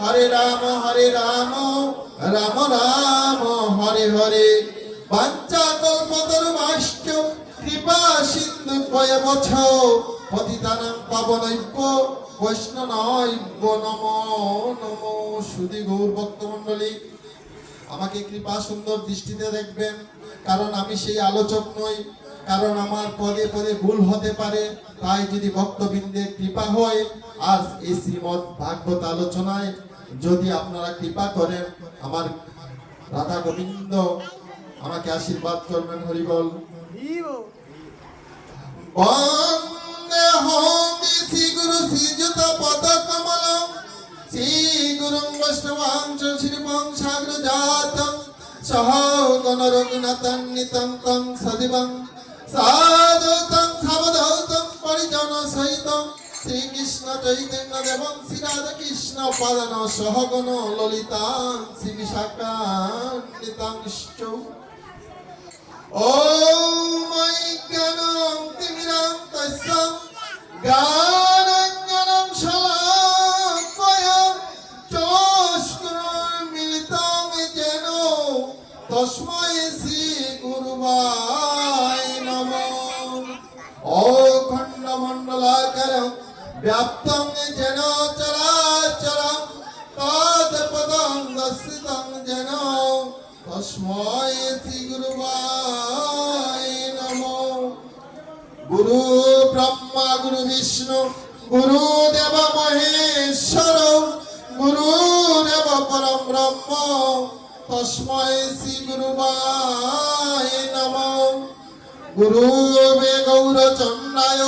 হরে রাম হরে রাম রাম রাম, হরে হরে। বাঞ্চা কল্পতরু মাষ্ট কৃপা সিন্ধু কয় বছ পতিতানাং পাবনৈক্য বৈষ্ণনৈব্য নম নম সুধী গৌর ভক্তমণ্ডলী। আমাকে কৃপা সুন্দর দৃষ্টিতে দেখবেন, কারণ আমি সেই আলোচক নই। কারণ আমার পদে পদে ভুল হতে পারে। তাই যদি ভক্তবৃন্দের কৃপা হয় আর এই শ্রীমদ ভাগবত আলোচনায় যদি আপনারা কৃপা করেন, আমার রাধা গোবিন্দ আমাকে আশীর্বাদ করবেন, হরিবল। সহ গণ রঘুনাথং নিতং তং সাদৌতং সাবধৌতং পরিজন সহিত শ্রীকৃষ্ণ চৈতন্য দেবং ॐ জ্ঞানং তিমিরাং তস্যাং জ্ঞানঞ্জনং শলাকয়া চষ্ণুর্মিলিতাং যেন তস্মৈ শ্রী গুরুবা अखण्डमण्डलाकारं व्याप्तं येन चराचरं तत्पदं दर्शितं येन তস্ময় শ্রী গুরুবায় নম গুরু ব্রহ্মা গুরু বিষ্ণু গুরু দেব মহেশ্বর গুরু দেব পরম ব্রহ্ম তস্ময় শ্রী গুরুবায় নম গুরু বে গৌরচন্দ্রায়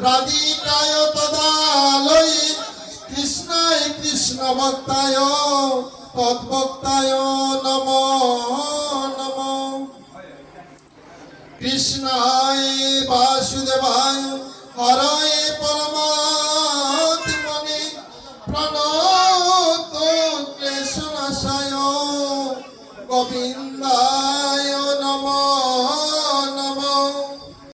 রাধিকায় তদালয়, কৃষ্ণায় কৃষ্ণ ভক্তায় তদ্ভক্তায় নম নম। কৃষ্ণায় বাসুদেবায়, হরয়ে পরমাত্মনে, প্রণত ক্লেশনাশায় গোবিন্দায়